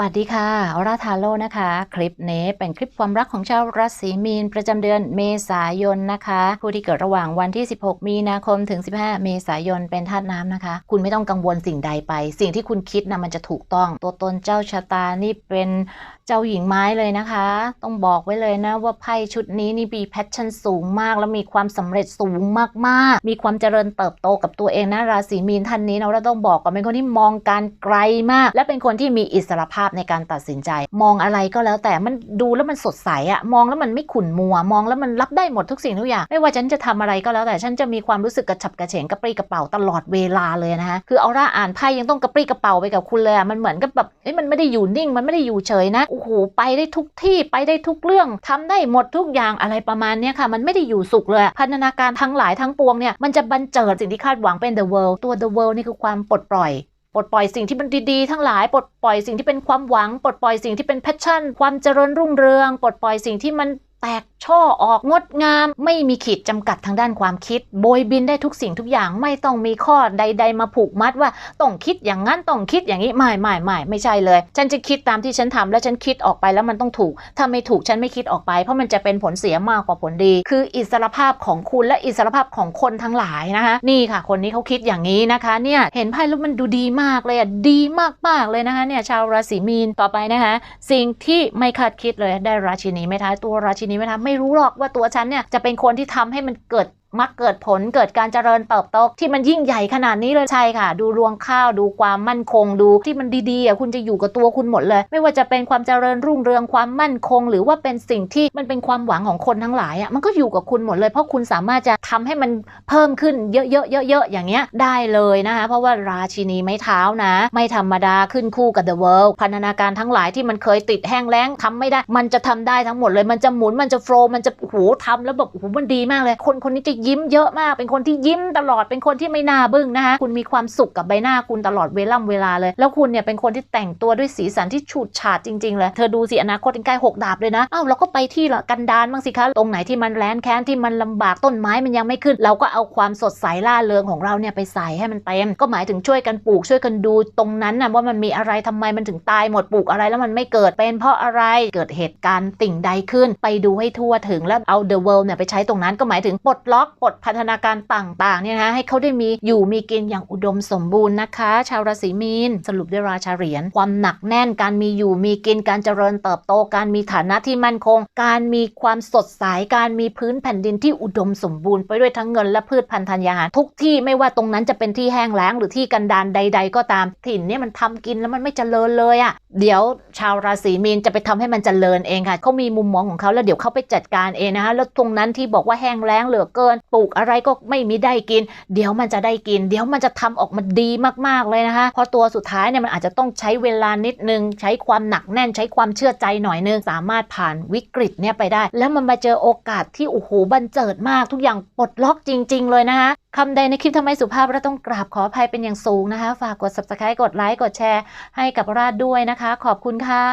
วัสดีค่ะ อราทาโรนะคะ คลิปนี้เป็นคลิปความรักของชาวราศีมีน ประจำเดือนเมษายนนะคะ ผู้ที่เกิดระหว่างวันที่ 16 มีนาคมถึง 15 เมษายนเป็นธาตุน้ำนะคะ คุณไม่ต้องกังวลสิ่งใดไป สิ่งที่คุณคิดนะมันจะถูกต้อง ตัวตนเจ้าชะตานี่เป็นเจ้าหญิงไม้เลยนะคะ ต้องบอกไว้เลยนะว่าไพ่ชุดนี้นี่มีแพชชั่นสูงมาก แล้วมีความสำเร็จสูงมากๆ มีความเจริญเติบโตกับตัวเองนะราศีมีนท่านนี้นะเราต้องบอกก่อนเป็นคนที่มองการไกลมาก และเป็นคนที่มีอิสรภาพในการตัดสินใจ มองอะไรก็แล้วแต่มันดูแล้วมันสดใสอะมองแล้วมันไม่ขุ่นมัว มองแล้วมันรับได้หมดทุกสิ่งทุกอย่าง ไม่ว่าฉันจะทำอะไรก็แล้วแต่ฉันจะมีความรู้สึกกระฉับกระเฉงกระปรี้กระเป๋าตลอดเวลาเลยนะคะคือเอาร่าอ่านไพ่ยังต้องกระปรี้กระเป๋าไปกับคุณเลยมันเหมือนกับแบบเอ้ยมันไม่ได้อยู่นิ่ง มันไม่ได้อยู่เฉยนะโอ้โหไปได้ทุกที่ไปได้ทุกเรื่องทำได้หมดทุกอย่างอะไรประมาณนี้ค่ะ มันไม่ได้อยู่สุขเลยพันธนาการทั้งหลายทั้งปวงเนี่ยมันจะบันเจิดสิ่งที่คาดหวังเป็น the world ตัว the world นี่คือความปลดปล่อย ปลดปล่อยสิ่งที่มันดีๆ ทั้งหลายปลดปล่อยสิ่งที่เป็นความหวัง ปลดปล่อยสิ่งที่เป็นแพชชั่น ความเจริญรุ่งเรือง ปลดปล่อยสิ่งที่มันแตก ช่อออกงดงาม ไม่มีขีดจำกัดทางด้านความคิด โบยบินได้ทุกสิ่งทุกอย่างไม่ต้องมีข้อใด ๆ มาผูกมัดว่าต้องคิดอย่างนั้นต้องคิดอย่างนี้ไม่ไม่ไม่ไม่ใช่เลย ฉันจะคิดตามที่ฉันทำแล้วฉันคิดออกไปแล้วมันต้องถูก ถ้าไม่ถูกฉันไม่คิดออกไป เพราะมันจะเป็นผลเสียมากกว่าผลดี คืออิสรภาพของคุณและอิสรภาพของคนทั้งหลายนะคะ นี่ค่ะ คนนี้เขาคิดอย่างนี้นะคะ เนี่ยเห็นไพ่แล้วมันดูดีมากเลยอะดีมากๆเลยนะคะเนี่ยชาวราศีมีนต่อไปนะคะสิ่งที่ไม่คาดคิดเลยได้ราชินีไม่ท้ายตัวราชินีไม่ท้ายไม่รู้หรอกว่าตัวฉันเนี่ยจะเป็นคนที่ทำให้มันเกิด มักเกิดผลเกิดการเจริญเติบโตที่มันยิ่งใหญ่ขนาดนี้เลยใช่ค่ะ ดูรวงข้าวดูความมั่นคงดูที่มันดีๆอะคุณจะอยู่กับตัวคุณหมดเลย ไม่ว่าจะเป็นความเจริญรุ่งเรืองความมั่นคง หรือว่าเป็นสิ่งที่มันเป็นความหวังของคนทั้งหลายอะมันก็อยู่กับคุณหมดเลย เพราะคุณสามารถจะทำให้มันเพิ่มขึ้นเยอะๆเยอะๆอย่างเงี้ยได้เลยนะคะเพราะว่าราชินีไม้เท้านะ ไม่ธรรมดาขึ้นคู่กับ The World พันธนาการทั้งหลายที่มันเคยติดแห้งแล้งทำไม่ได้ มันจะทำได้ทั้งหมดเลยมันจะหมุนมันจะโฟล์มันจะโอ้โหทำแล้วแบบโอ้โหมันดีมากเลย คนคนนี้จะยิ้มเยอะมาก เป็นคนที่ยิ้มตลอด เป็นคนที่ไม่น่าบึ้งนะคะ คุณมีความสุขกับใบหน้าคุณตลอดเวล่ำเวลาเลย แล้วคุณเนี่ยเป็นคนที่แต่งตัวด้วยสีสันที่ฉูดฉาดจริงๆเลย เธอดูสิอนาคตใกล้หกดาบเลยนะ อ้าวเราก็ไปที่ละกันดานบ้างสิคะ ตรงไหนที่มันแร้นแค้นที่มันลำบากต้นไม้มันยังไม่ขึ้น เราก็เอาความสดใสล่าเริงของเราเนี่ยไปใส่ให้มันเต็ม ก็หมายถึงช่วยกันปลูกช่วยกันดูตรงนั้นนะว่ามันมีอะไรทำไมมันถึงตายหมดปลูกอะไรแล้วมันไม่เกิดเป็นเพราะอะไรเกิดเหตุการณ์ติ่งใดขึ้น ไปดูให้ทั่วถึงแล้วเอา the world เนี่ยไปใช้ตรงนั้นก็หมายถึงปลดล็อกปลดพันธนาการต่างๆเนี่ยนะให้เขาได้มีอยู่มีกินอย่างอุดมสมบูรณ์นะคะ ชาวราศีมีน สรุปด้วยราชาเหรียญความหนักแน่นการมีอยู่มีกินการเจริญเติบโตการมีฐานะที่มั่นคง การมีความสดใสการมีพื้นแผ่นดินที่อุดมสมบูรณ์ไปด้วยทั้งเงินและพืชพันธุ์ธัญญาหารทุกที่ไม่ว่าตรงนั้นจะเป็นที่แห้งแล้งหรือที่กันดานใด ๆ ก็ตามถิ่นเนี่ยมันทำกินแล้วมันไม่เจริญเลยอะ่ะเดี๋ยวชาวราศีมีนจะไปทำให้มันเจริญเองค่ะเขามีมุมมองของเขาแล้วเดี๋ยวเขาไปจัดการเองนะคะแล้วตรงนั้นที่บอกว่าแห้งแล้งเหลือเกินปลูกอะไรก็ไม่มีได้กิน เดี๋ยวมันจะได้กิน เดี๋ยวมันจะทำออกมาดีมากๆเลยนะคะพราะตัวสุดท้ายเนี่ยมันอาจจะต้องใช้เวลานิดนึง ใช้ความหนักแน่น ใช้ความเชื่อใจหน่อยนึง สามารถผ่านวิกฤตเนี่ยไปได้ แล้วมันมาเจอโอกาสที่โอ้โหบันเจิดมาก ทุกอย่างปลดล็อกจริง ๆ เลยนะคะคำใดในคลิปทำไมสุภาพเราต้องกราบขออภัยเป็นอย่างสูงนะคะ ฝากกด subscribe กดไลค์กดแชร์ให้กับราดด้วยนะคะ ขอบคุณค่ะ